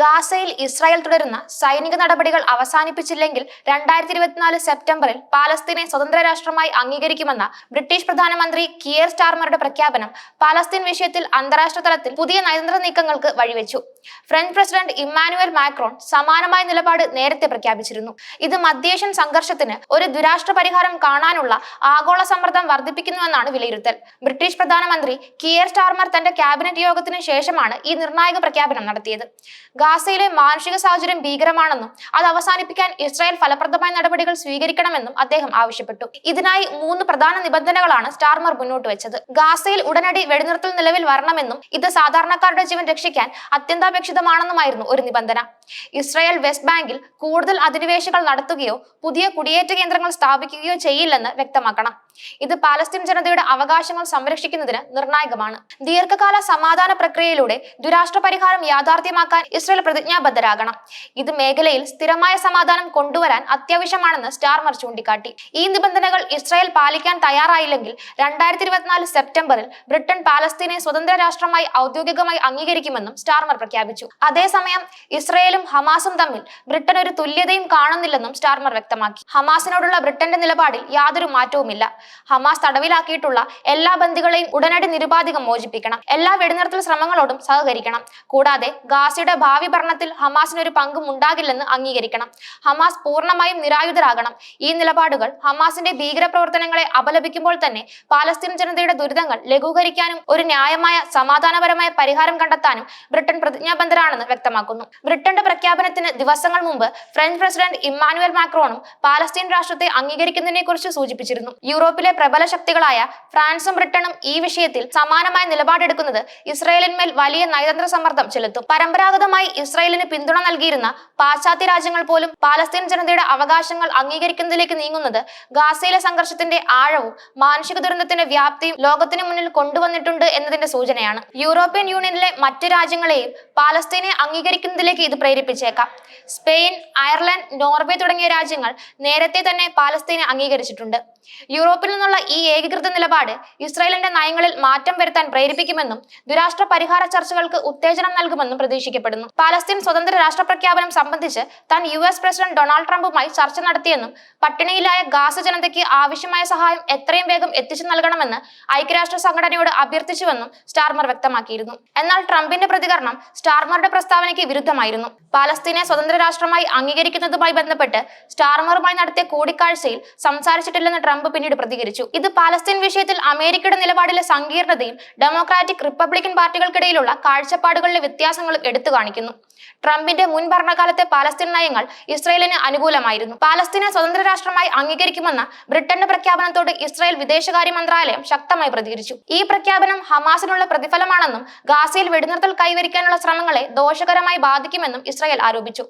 ഗാസയിൽ ഇസ്രായേൽ തുടരുന്ന സൈനിക നടപടികൾ അവസാനിപ്പിച്ചില്ലെങ്കിൽ രണ്ടായിരത്തി ഇരുപത്തിനാല് സെപ്റ്റംബറിൽ പാലസ്തീനെ സ്വതന്ത്ര രാഷ്ട്രമായി അംഗീകരിക്കുമെന്ന ബ്രിട്ടീഷ് പ്രധാനമന്ത്രി കിയർ സ്റ്റാർമറുടെ പ്രഖ്യാപനം പാലസ്തീൻ വിഷയത്തിൽ അന്താരാഷ്ട്ര തലത്തിൽ പുതിയ നയതന്ത്ര നീക്കങ്ങൾക്ക് വഴിവെച്ചു. ഫ്രഞ്ച് പ്രസിഡന്റ് ഇമ്മാനുവൽ മാക്രോൺ സമാനമായ നിലപാട് നേരത്തെ പ്രഖ്യാപിച്ചിരുന്നു. ഇത് മധ്യേഷ്യൻ സംഘർഷത്തിന് ഒരു ദുരാഷ്ട്ര പരിഹാരം കാണാനുള്ള ആഗോള സമ്മർദ്ദം വർദ്ധിപ്പിക്കുന്നുവെന്നാണ് വിലയിരുത്തൽ. ബ്രിട്ടീഷ് പ്രധാനമന്ത്രി കിയർ സ്റ്റാർമർ തന്റെ ക്യാബിനറ്റ് യോഗത്തിന് ശേഷമാണ് ഈ നിർണായക പ്രഖ്യാപനം നടത്തിയത്. ഗാസയിലെ മാനുഷിക സാഹചര്യം ഭീകരമാണെന്നും അത് അവസാനിപ്പിക്കാൻ ഇസ്രായേൽ ഫലപ്രദമായ നടപടികൾ സ്വീകരിക്കണമെന്നും അദ്ദേഹം ആവശ്യപ്പെട്ടു. ഇതിനായി മൂന്ന് പ്രധാന നിബന്ധനകളാണ് സ്റ്റാർമർ മുന്നോട്ട് വെച്ചത് ഗാസയിൽ ഉടനടി വെടിനിർത്തൽ നിലവിൽ വരണമെന്നും ഇത് സാധാരണക്കാരുടെ ജീവൻ രക്ഷിക്കാൻ അത്യന്താപേക്ഷിതമാണെന്നുമായിരുന്നു ഒരു നിബന്ധന. ഇസ്രായേൽ വെസ്റ്റ് ബാങ്കിൽ കൂടുതൽ അധിനിവേശങ്ങൾ നടത്തുകയോ പുതിയ കുടിയേറ്റ കേന്ദ്രങ്ങൾ സ്ഥാപിക്കുകയോ ചെയ്യില്ലെന്ന് വ്യക്തമാക്കണം. ഇത് പാലസ്തീൻ ജനതയുടെ അവകാശങ്ങൾ സംരക്ഷിക്കുന്നതിന് നിർണായകമാണ്. ദീർഘകാല സമാധാന പ്രക്രിയയിലൂടെ ദുരാഷ്ട്ര പരിഹാരം യാഥാർത്ഥ്യമാക്കാൻ ഇസ്രായേൽ പ്രതിജ്ഞാബദ്ധരാകണം. ഇത് മേഖലയിൽ സ്ഥിരമായ സമാധാനം കൊണ്ടുവരാൻ അത്യാവശ്യമാണെന്ന് സ്റ്റാർമർ ചൂണ്ടിക്കാട്ടി. ഈ നിബന്ധനകൾ ഇസ്രായേൽ പാലിക്കാൻ തയ്യാറായില്ലെങ്കിൽ രണ്ടായിരത്തി ഇരുപത്തിനാല് സെപ്റ്റംബറിൽ ബ്രിട്ടൻ പാലസ്തീനെ സ്വതന്ത്ര രാഷ്ട്രമായി ഔദ്യോഗികമായി അംഗീകരിക്കുമെന്നും സ്റ്റാർമർ പ്രഖ്യാപിച്ചു. അതേസമയം ഇസ്രായേലും ഹമാസും തമ്മിൽ ബ്രിട്ടൻ ഒരു തുല്യതയും കാണുന്നില്ലെന്നും സ്റ്റാർമർ വ്യക്തമാക്കി. ഹമാസിനോടുള്ള ബ്രിട്ടന്റെ നിലപാടിൽ യാതൊരു മാറ്റവുമില്ല. ഹമാസ് തടവിലാക്കിയിട്ടുള്ള എല്ലാ ബന്ദികളെയും ഉടനടി നിരുപാധികം മോചിപ്പിക്കണം. എല്ലാ വെടിനിർത്തൽ ശ്രമങ്ങളോടും സഹകരിക്കണം. കൂടാതെ ഗാസയുടെ ഭാവി ഭരണത്തിൽ ഹമാസിനൊരു പങ്കും ഉണ്ടാകില്ലെന്ന് അംഗീകരിക്കണം. ഹമാസ് പൂർണമായും നിരായുധരാകണം. ഈ നിലപാടുകൾ ഹമാസിന്റെ ഭീകരപ്രവർത്തനങ്ങളെ അപലപിക്കുമ്പോൾ തന്നെ പാലസ്തീൻ ജനതയുടെ ദുരിതങ്ങൾ ലഘൂകരിക്കാനും ഒരു ന്യായമായ സമാധാനപരമായ പരിഹാരം കണ്ടെത്താനും ബ്രിട്ടൻ പ്രതിജ്ഞാബദ്ധരാണെന്ന് വ്യക്തമാക്കുന്നു. ബ്രിട്ടന്റെ പ്രഖ്യാപനത്തിന് ദിവസങ്ങൾ മുമ്പ് ഫ്രഞ്ച് പ്രസിഡന്റ് ഇമ്മാനുവൽ മാക്രോണും പാലസ്തീൻ രാഷ്ട്രത്തെ അംഗീകരിക്കുന്നതിനെ കുറിച്ച് സൂചിപ്പിച്ചിരുന്നു. യൂറോപ്പിലെ പ്രബല ശക്തികളായ ഫ്രാൻസും ബ്രിട്ടനും ഈ വിഷയത്തിൽ സമാനമായ നിലപാടെടുക്കുന്നത് ഇസ്രയേലിന്മേൽ വലിയ നയതന്ത്ര സമ്മർദ്ദം ചെലുത്തും. പരമ്പരാഗതമായി ഇസ്രയേലിന് പിന്തുണ നൽകിയിരുന്ന പാശ്ചാത്യ രാജ്യങ്ങൾ പോലും പാലസ്തീൻ ജനതയുടെ അവകാശങ്ങൾ അംഗീകരിക്കുന്നതിലേക്ക് നീങ്ങുന്നത് ഗാസയിലെ സംഘർഷത്തിന്റെ ആഴവും മാനുഷിക ദുരന്തത്തിന്റെ വ്യാപ്തിയും ലോകത്തിന് മുന്നിൽ കൊണ്ടുവന്നിട്ടുണ്ട് എന്നതിന്റെ സൂചനയാണ്. യൂറോപ്യൻ യൂണിയനിലെ മറ്റു രാജ്യങ്ങളെയും പാലസ്തീനെ അംഗീകരിക്കുന്നതിലേക്ക് ഇത് പ്രേരിപ്പിച്ചേക്കാം. സ്പെയിൻ അയർലൻഡ് നോർവേ തുടങ്ങിയ രാജ്യങ്ങൾ നേരത്തെ തന്നെ പാലസ്തീനെ അംഗീകരിച്ചിട്ടുണ്ട്. യൂറോപ്പിൽ നിന്നുള്ള ഈ ഏകീകൃത നിലപാട് ഇസ്രായേലിന്റെ നയങ്ങളിൽ മാറ്റം വരുത്താൻ പ്രേരിപ്പിക്കുമെന്നും ദുരാഷ്ട്ര പരിഹാര ചർച്ചകൾക്ക് ഉത്തേജനം നൽകുമെന്നും പ്രതീക്ഷിക്കപ്പെടുന്നു. പാലസ്തീൻ സ്വതന്ത്ര രാഷ്ട്ര പ്രഖ്യാപനം സംബന്ധിച്ച് താൻ യു എസ് പ്രസിഡന്റ് ഡൊണാൾഡ് ട്രംപുമായി ചർച്ച നടത്തിയെന്നും പട്ടിണിയിലായ ഗാസ ജനതയ്ക്ക് ആവശ്യമായ സഹായം എത്രയും വേഗം എത്തിച്ചു നൽകണമെന്ന് ഐക്യരാഷ്ട്ര സംഘടനയോട് അഭ്യർത്ഥിച്ചുവെന്നും സ്റ്റാർമർ വ്യക്തമാക്കിയിരുന്നു. എന്നാൽ ട്രംപിന്റെ പ്രതികരണം സ്റ്റാർമറുടെ പ്രസ്താവനയ്ക്ക് വിരുദ്ധമായിരുന്നു. പാലസ്തീനെ സ്വതന്ത്ര രാഷ്ട്രമായി അംഗീകരിക്കുന്നതുമായി ബന്ധപ്പെട്ട് സ്റ്റാർമറുമായി നടത്തിയ കൂടിക്കാഴ്ചയിൽ സംസാരിച്ചിട്ടില്ലെന്ന് ട്രംപ് പിന്നീട് പ്രതികരിച്ചു. ഇത് പാലസ്തീൻ വിഷയത്തിൽ അമേരിക്കയുടെ നിലപാടിലെ സങ്കീർണതയും ഡെമോക്രാറ്റിക് റിപ്പബ്ലിക്കൻ പാർട്ടികൾക്കിടയിലുള്ള കാഴ്ചപ്പാടുകളിലെ വ്യത്യാസങ്ങളും എടുത്തു കാണിക്കുന്നു. ട്രംപിന്റെ മുൻ ഭരണകാലത്തെ പാലസ്തീൻ നയങ്ങൾ ഇസ്രായേലിന് അനുകൂലമായിരുന്നു. പാലസ്തീനെ സ്വതന്ത്ര രാഷ്ട്രമായി അംഗീകരിക്കുമെന്ന ബ്രിട്ടന്റെ പ്രഖ്യാപനത്തോട് ഇസ്രായേൽ വിദേശകാര്യ മന്ത്രാലയം ശക്തമായി പ്രതികരിച്ചു. ഈ പ്രഖ്യാപനം ഹമാസിനുള്ള പ്രതിഫലമാണെന്നും ഗാസയിൽ വെടിനിർത്തൽ കൈവരിക്കാനുള്ള ശ്രമങ്ങളെ ദോഷകരമായി ബാധിക്കുമെന്നും ഇസ്രായേൽ ആരോപിച്ചു.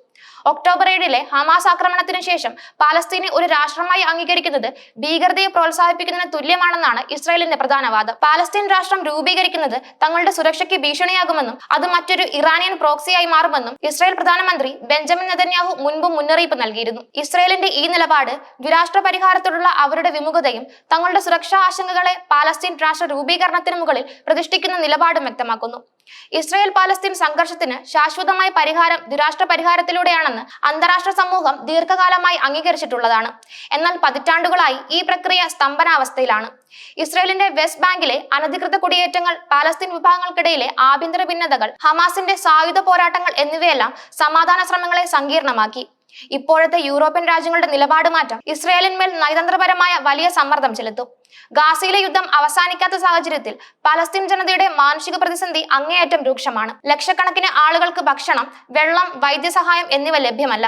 ഒക്ടോബർ ഏഴിലെ ഹമാസ് ആക്രമണത്തിന് ശേഷം പാലസ്തീനെ ഒരു രാഷ്ട്രമായി അംഗീകരിക്കുന്നത് ഭീകരതയെ പ്രോത്സാഹിപ്പിക്കുന്നതിന് തുല്യമാണെന്നാണ് ഇസ്രായേലിന്റെ പ്രധാന വാദം. പാലസ്തീൻ രാഷ്ട്രം രൂപീകരിക്കുന്നത് തങ്ങളുടെ സുരക്ഷയ്ക്ക് ഭീഷണിയാകുമെന്നും അത് മറ്റൊരു ഇറാനിയൻ പ്രോക്സിയായി മാറുമെന്നും ഇസ്രായേൽ പ്രധാനമന്ത്രി ബെഞ്ചമിൻ നെതന്യാഹു മുൻപ് മുന്നറിയിപ്പ് നൽകിയിരുന്നു. ഇസ്രായേലിന്റെ ഈ നിലപാട് ദുരാഷ്ട്ര പരിഹാരത്തോടുള്ള അവരുടെ വിമുഖതയും തങ്ങളുടെ സുരക്ഷാ ആശങ്കകളെ പാലസ്തീൻ രാഷ്ട്ര രൂപീകരണത്തിന് മുകളിൽ പ്രതിഷ്ഠിക്കുന്ന നിലപാടും വ്യക്തമാക്കുന്നു. ഇസ്രായേൽ പാലസ്തീൻ സംഘർഷത്തിന് ശാശ്വതമായ പരിഹാരം ദുരാഷ്ട്ര പരിഹാരത്തിലൂടെയാണെന്ന് അന്താരാഷ്ട്ര സമൂഹം ദീർഘകാലമായി അംഗീകരിച്ചിട്ടുള്ളതാണ്. എന്നാൽ പതിറ്റാണ്ടുകളായി ഈ പ്രക്രിയ സ്തംഭനാവസ്ഥയിലാണ്. ഇസ്രയേലിന്റെ വെസ്റ്റ് ബാങ്കിലെ അനധികൃത കുടിയേറ്റങ്ങൾ പാലസ്തീൻ വിഭാഗങ്ങൾക്കിടയിലെ ആഭ്യന്തര ഭിന്നതകൾ ഹമാസിന്റെ സായുധ പോരാട്ടങ്ങൾ എന്നിവയെല്ലാം സമാധാന ശ്രമങ്ങളെ സങ്കീർണമാക്കി. ഇപ്പോഴത്തെ യൂറോപ്യൻ രാജ്യങ്ങളുടെ നിലപാട് മാറ്റം ഇസ്രായേലിന്മേൽ നയതന്ത്രപരമായ വലിയ സമ്മർദ്ദം ചെലുത്തും. ഗാസയിലെ യുദ്ധം അവസാനിക്കാത്ത സാഹചര്യത്തിൽ പലസ്തീൻ ജനതയുടെ മാനസിക പ്രതിസന്ധി അങ്ങേയറ്റം രൂക്ഷമാണ്. ലക്ഷക്കണക്കിന് ആളുകൾക്ക് ഭക്ഷണം വെള്ളം വൈദ്യസഹായം എന്നിവ ലഭ്യമല്ല.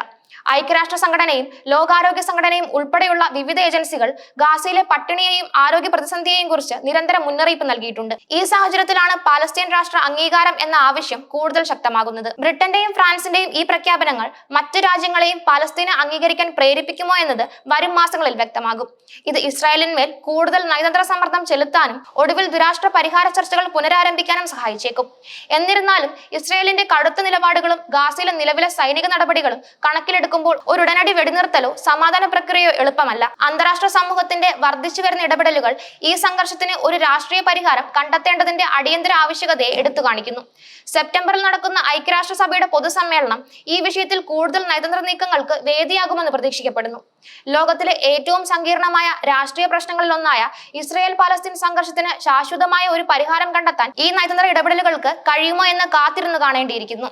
ഐക്യരാഷ്ട്ര സംഘടനയും ലോകാരോഗ്യ സംഘടനയും ഉൾപ്പെടെയുള്ള വിവിധ ഏജൻസികൾ ഗാസയിലെ പട്ടിണിയെയും ആരോഗ്യ പ്രതിസന്ധിയെയും കുറിച്ച് നിരന്തരം മുന്നറിയിപ്പ് നൽകിയിട്ടുണ്ട്. ഈ സാഹചര്യത്തിലാണ് പാലസ്തീൻ രാഷ്ട്ര അംഗീകാരം എന്ന ആവശ്യം കൂടുതൽ ശക്തമാകുന്നത്. ബ്രിട്ടന്റെയും ഫ്രാൻസിന്റെയും ഈ പ്രഖ്യാപനങ്ങൾ മറ്റു രാജ്യങ്ങളെയും പാലസ്തീനെ അംഗീകരിക്കാൻ പ്രേരിപ്പിക്കുമോ എന്നത് വരും മാസങ്ങളിൽ വ്യക്തമാകും. ഇത് ഇസ്രായേലിന്മേൽ കൂടുതൽ നയതന്ത്ര സമ്മർദ്ദം ചെലുത്താനും ഒടുവിൽ ദുരാഷ്ട്ര പരിഹാര ചർച്ചകൾ പുനരാരംഭിക്കാനും സഹായിച്ചേക്കും. എന്നിരുന്നാലും ഇസ്രായേലിന്റെ കടുത്ത നിലപാടുകളും ഗാസയിലെ നിലവിലെ സൈനിക നടപടികളും കണക്കിലെടുത്ത് എടുക്കുമ്പോൾ ഒരു ഉടനടി വെടിനിർത്തലോ സമാധാന പ്രക്രിയയോ എളുപ്പമല്ല. അന്താരാഷ്ട്ര സമൂഹത്തിന്റെ വർദ്ധിച്ചു വരുന്ന ഇടപെടലുകൾ ഈ സംഘർഷത്തിന് ഒരു രാഷ്ട്രീയ പരിഹാരം കണ്ടെത്തേണ്ടതിന്റെ അടിയന്തര ആവശ്യകതയെ എടുത്തു കാണിക്കുന്നു. സെപ്റ്റംബറിൽ നടക്കുന്ന ഐക്യരാഷ്ട്രസഭയുടെ പൊതുസമ്മേളനം ഈ വിഷയത്തിൽ കൂടുതൽ നയതന്ത്ര നീക്കങ്ങൾക്ക് വേദിയാകുമെന്ന് പ്രതീക്ഷിക്കപ്പെടുന്നു. ലോകത്തിലെ ഏറ്റവും സങ്കീർണമായ രാഷ്ട്രീയ പ്രശ്നങ്ങളിലൊന്നായ ഇസ്രയേൽ പാലസ്തീൻ സംഘർഷത്തിന് ശാശ്വതമായ ഒരു പരിഹാരം കണ്ടെത്താൻ ഈ നയതന്ത്ര ഇടപെടലുകൾക്ക് കഴിയുമോ എന്ന് കാത്തിരുന്ന് കാണേണ്ടിയിരിക്കുന്നു.